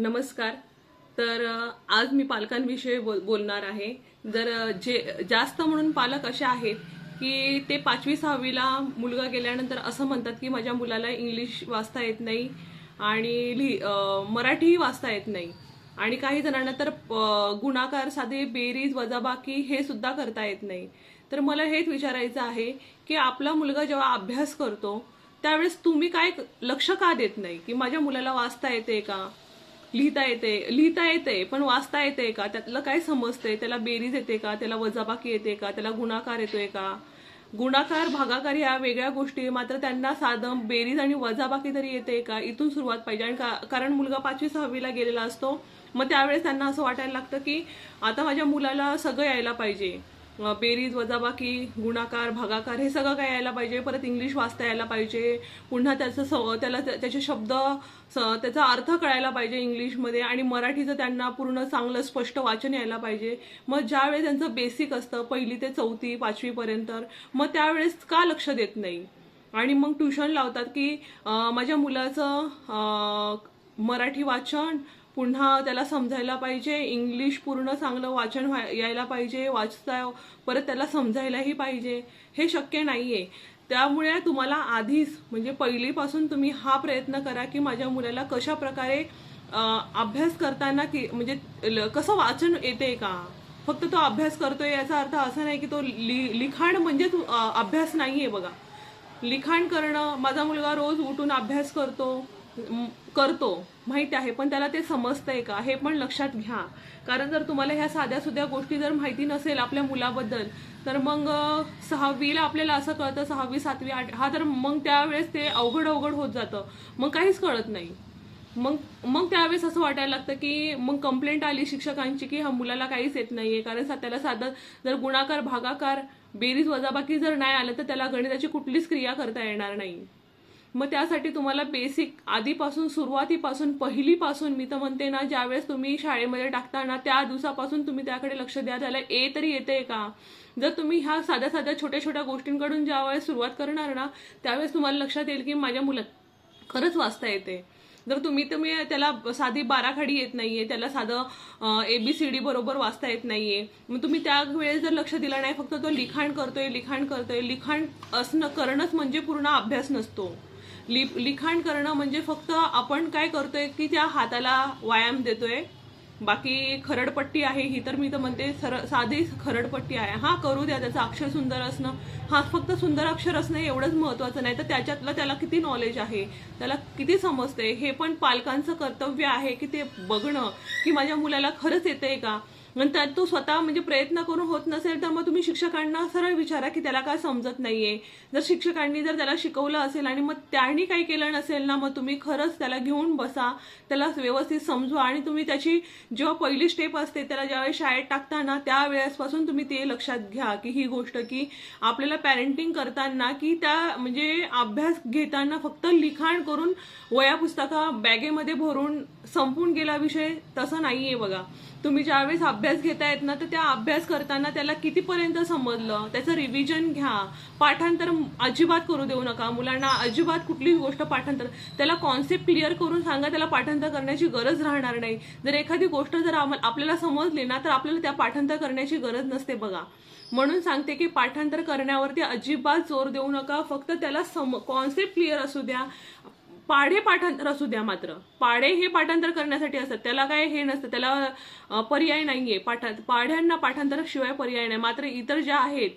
नमस्कार. तर आज मी पालकांविषयी बोल बोलणार आहे. जर जे जास्त म्हणून पालक असे आहेत की ते पाचवी सहावीला मुलगा गेल्यानंतर असं म्हणतात की माझ्या मुलाला इंग्लिश वाचता येत नाही आणि लिहि मराठीही वाचता येत नाही. आणि काही जणांना तर गुणाकार साधे बेरीज वजाबाकी हे सुद्धा करता येत नाही. तर मला हेच विचारायचं आहे की आपला मुलगा जेव्हा अभ्यास करतो त्यावेळेस तुम्ही काय लक्ष का देत नाही? की माझ्या मुलाला वाचता येते का? लिहिता येते लिहिता येते पण वाचता येते का? त्यातलं काय समजतंय? त्याला बेरीज येते का? त्याला वजाबाकी येते का? त्याला गुणाकार येतोय का? गुणाकार भागाकार ह्या वेगळ्या गोष्टी मात्र त्यांना साधं बेरीज आणि वजाबाकी तरी येते का? इथून सुरुवात पाहिजे. आणि का- कारण मुलगा पाचवी सहावीला गेलेला असतो मग त्यावेळेस त्यांना असं वाटायला लागतं की आता माझ्या मुलाला सगळं यायला पाहिजे. बेरीज वजाबाकी गुणाकार भागाकार हे सगळं काय यायला पाहिजे? परत इंग्लिश वाचता यायला पाहिजे. पुन्हा त्याचं स- त्याला त्याचे शब्द स- त्याचा अर्थ कळायला पाहिजे इंग्लिशमध्ये आणि मराठीचं त्यांना पूर्ण चांगलं स्पष्ट वाचन यायला पाहिजे. मग ज्यावेळेस त्यांचं बेसिक असतं पहिली ते चौथी पाचवीपर्यंत मग त्यावेळेस का लक्ष देत नाही? आणि मग ट्युशन लावतात की माझ्या मुलाचं मराठी वाचन पुन्हा त्याला समजायला पाहिजे इंग्लिश पूर्ण चांगलं वाचन व्हाय- यायला पाहिजे वाचता परत त्याला समजायलाही पाहिजे हे शक्य नाही आहे त्यामुळे तुम्हाला आधीच म्हणजे पहिलीपासून तुम्ही हा प्रयत्न करा की माझ्या मुलाला कशा प्रकारे अभ्यास करताना की म्हणजे ल- कसं वाचन येते का? फक्त तो अभ्यास करतोय याचा अर्थ असा नाही की तो लि- लिखाण म्हणजे तू- अभ्यास नाही आहे बघा. लिखाण करणं माझा मुलगा रोज उठून अभ्यास करतो करतो. माहिती आहे पण त्याला ते समजतंय का? हे पण लक्षात घ्या. कारण जर तुम्हाला ह्या साध्या सुध्या गोष्टी जर माहिती नसेल आपल्या मुलाबद्दल तर मग सहावीला आपल्याला असं कळतं सहावी सातवी आठ हा तर मग त्यावेळेस ते अवघड अवघड होत जातं. मग काहीच कळत नाही. मग मग त्यावेळेस असं वाटायला लागतं की मग कंप्लेंट आली शिक्षकांची की हा मुलाला काहीच येत नाहीये. कारण त्याला साधं जर गुणाकार भागाकार बेरीज वजाबाकी जर नाही आलं तर त्याला गणिताची कुठलीच क्रिया करता येणार नाही. मग त्यासाठी तुम्हाला बेसिक आधीपासून सुरुवातीपासून पहिलीपासून मी तर म्हणते ना ज्यावेळेस तुम्ही शाळेमध्ये टाकताना त्या दिवसापासून तुम्ही त्याकडे लक्ष द्या. त्याला ए तरी येते का? जर तुम्ही ह्या साध्या साध्या छोट्या छोट्या गोष्टींकडून ज्यावेळेस सुरुवात करणार ना त्यावेळेस तुम्हाला लक्षात येईल की माझ्या मुला खरंच वाचता येते. जर तुम्ही तुम्ही त्याला साधी बाराखडी येत नाहीये त्याला साधं ए बी सी डी बरोबर वाचता येत नाहीये. मग तुम्ही त्या वेळेस जर लक्ष दिलं नाही फक्त तो लिखाण करतोय लिखाण करतोय. लिखाण असणं करणंच म्हणजे पूर्ण अभ्यास नसतो. लि लिखाण करणं म्हणजे फक्त आपण काय करतोय की त्या हाताला व्यायाम देतोय. बाकी खरडपट्टी आहे ही तर मी तर म्हणते सर साधी खरडपट्टी आहे. हा करू द्या त्याचं अक्षर सुंदर असणं. हा फक्त सुंदर अक्षर असणं एवढंच महत्वाचं नाही तर त्याच्यातलं त्याला किती नॉलेज आहे? त्याला किती समजते हे पण पालकांचं कर्तव्य आहे की ते बघणं की माझ्या मुलाला खरंच येते का? नंतर तो स्वतः म्हणजे प्रयत्न करून होत नसेल तर मग तुम्ही शिक्षकांना सरळ विचारा की त्याला काय समजत नाहीये. जर शिक्षकांनी जर त्याला शिकवलं असेल आणि मग त्यांनी काही केलं नसेल ना मग तुम्ही खरंच त्याला घेऊन बसा त्याला व्यवस्थित समजवा आणि तुम्ही त्याची जेव्हा पहिली स्टेप असते त्याला ज्यावेळेस शाळेत टाकताना त्या वेळेसपासून तुम्ही ते लक्षात घ्या की ही गोष्ट की आपल्याला पॅरेंटिंग करताना की त्या म्हणजे अभ्यास घेताना फक्त लिखाण करून वया पुस्तका बॅगेमध्ये भरून संपून गेला विषय तसं नाहीये बघा. तुम्ही ज्यावेळेस अभ्यास घेतायत ना तर त्या अभ्यास करताना त्याला कितीपर्यंत समजलं? त्याचं रिव्हिजन घ्या. पाठांतर अजिबात करू देऊ नका. मुलांना अजिबात कुठलीही गोष्ट पाठांतर त्याला कॉन्सेप्ट क्लिअर करून सांगा त्याला पाठांतर करण्याची गरज राहणार नाही. जर एखादी गोष्ट जर आपल्याला समजली ना तर आपल्याला त्या पाठांतर करण्याची गरज नसते बघा. म्हणून सांगते की पाठांतर करण्यावरती अजिबात जोर देऊ नका. फक्त त्याला सम कॉन्सेप्ट क्लिअर असू द्या. पाढे पाठांतर असू द्या मात्र. पाढे हे पाठांतर करण्यासाठी असतात. त्याला काय हे नसतं. त्याला पर्याय पर्याय नाहीये. पाठा पाढ्यांना पाठांतराशिवाय पर्याय नाही. मात्र इतर ज्या आहेत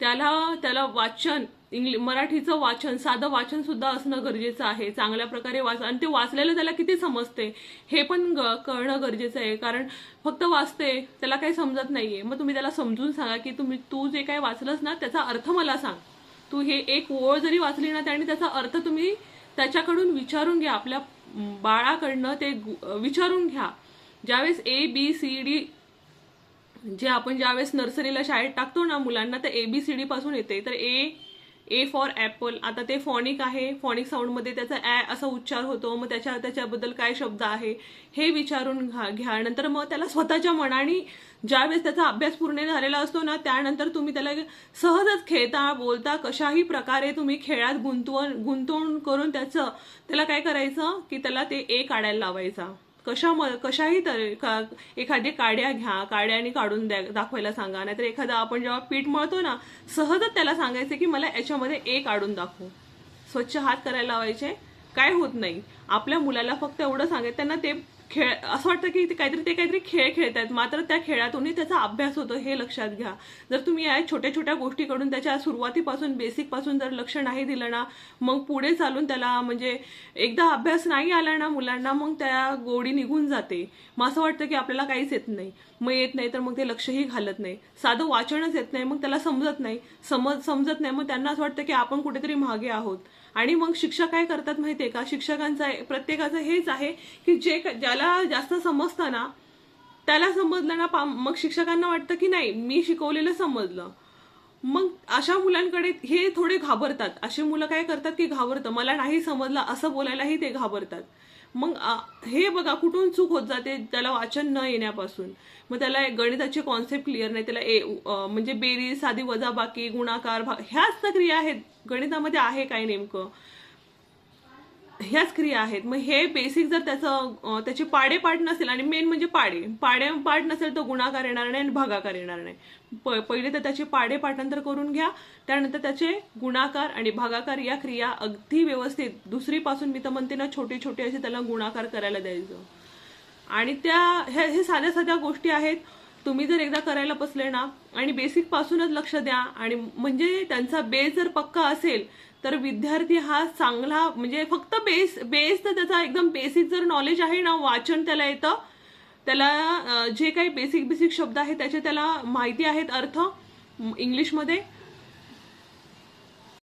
त्याला त्याला वाचन इंग्लिश मराठीचं वाचन साधं वाचन सुद्धा असणं गरजेचं आहे. चांगल्या प्रकारे वाच आणि ते वाचलेलं त्याला किती समजते हे पण ग- कळणं गरजेचं आहे. कारण फक्त वाचते त्याला काही समजत नाहीये. मग तुम्ही त्याला समजून सांगा की तुम्ही तू जे काही वाचलंस ना त्याचा अर्थ मला सांग. तू हे एक ओळ जरी वाचली ना त्याने त्याचा अर्थ तुम्ही त्याच्याकडून विचारून घ्या. आपल्या बाळाकडनं ते गु- विचारून घ्या. ज्यावेळेस A B C D J आपण ज्यावेळेस नर्सरीला शाळेत टाकतो ना मुलांना तर ए बी सी पासून येते. तर ए ए फॉर ऍपल आता ते फॉनिक आहे. फॉनिक साऊंडमध्ये त्याचा ॲ असा उच्चार होतो. मग त्याच्या त्याच्याबद्दल काय शब्द आहे हे विचारून घ्या घ्या. नंतर मग त्याला स्वतःच्या मनाने ज्यावेळेस त्याचा अभ्यास पूर्ण झालेला असतो ना त्यानंतर तुम्ही त्याला सहजच खेळता बोलता कशाही प्रकारे तुम्ही खेळात गुंतवण गुंतवणूक करून त्याचं त्याला काय करायचं की त्याला ते ए काढायला लावायचा. कशा कशाही तर का एखादी काड्या घ्या काड्याने काढून द्या दाखवायला सांगा. नाहीतर एखादा आपण जेव्हा पीठ मळतो ना सहजच त्याला सांगायचं की मला याच्यामध्ये ए काढून दाखव. स्वच्छ हात करायला लावायचे काय होत नाही. आपल्या मुलाला फक्त एवढं सांगायचं त्यांना ते खेळ असं वाटतं की ते काहीतरी ते काहीतरी खेळ खेळतात मात्र त्या खेळातूनही त्याचा अभ्यास होतो हे लक्षात घ्या. जर तुम्ही या छोट्या छोट्या गोष्टीकडून त्याच्या सुरुवातीपासून बेसिकपासून जर लक्ष नाही दिलं ना मग पुढे चालून त्याला म्हणजे एकदा अभ्यास नाही आला ना मुलांना मग त्या गोडी निघून जाते. मग असं वाटतं की आपल्याला काहीच येत नाही. मग येत नाही तर मग ते लक्षही घालत नाही. साधं वाचनच येत नाही मग त्याला समजत नाही. समज समजत नाही मग त्यांना असं वाटतं की आपण कुठेतरी मागे आहोत. आणि मग शिक्षक काय करतात माहितीये का? शिक्षकांचा प्रत्येकाचं हेच आहे की जे ज्याला जास्त समजतं ना त्याला समजलं ना पा- मग शिक्षकांना वाटतं की नाही मी शिकवलेलं समजलं. मग अशा मुलांकडे हे थोडे घाबरतात. अशी मुलं काय करतात की घाबरतं. मला नाही समजलं असं बोलायलाही ते घाबरतात. मग हे बघा कुठून चूक होत जाते त्याला वाचन न येण्यापासून. मग त्याला गणिताचे कॉन्सेप्ट क्लिअर नाही त्याला ए म्हणजे बेरीज साधी वजाबाकी गुणाकार भाग ह्याच क्रिया आहेत. गणितामध्ये आहे काय नेमकं? ह्याच क्रिया आहेत. मग हे बेसिक जर त्याचं त्याचे पाडे पाठ नसेल आणि मेन म्हणजे पाडे. पाडे पाठ नसेल तर गुणाकार येणार नाही आणि भागाकार येणार नाही. प- पहिले तर त्याचे पाडे पाठांतर करून घ्या. त्यानंतर त्याचे गुणाकार आणि भागाकार या क्रिया अगदी व्यवस्थित. दुसरीपासून मी तर म्हणते ना छोटे छोटे असे त्याला गुणाकार करायला द्यायचं. आणि त्या ह्या हे साध्या साध्या गोष्टी आहेत. तुम्ही जर एकदा करायला बसले ना आणि बेसिक पासूनच लक्ष द्या आणि म्हणजे त्यांचा बेस जर पक्का असेल तर विद्यार्थी हा चांगला म्हणजे फक्त बेस बेस तर त्याचा एकदम बेसिक जर नॉलेज आहे ना वाचन त्याला येतं. त्याला जे काही बेसिक बेसिक शब्द आहेत त्याचे त्याला माहिती आहेत अर्थ इंग्लिशमध्ये.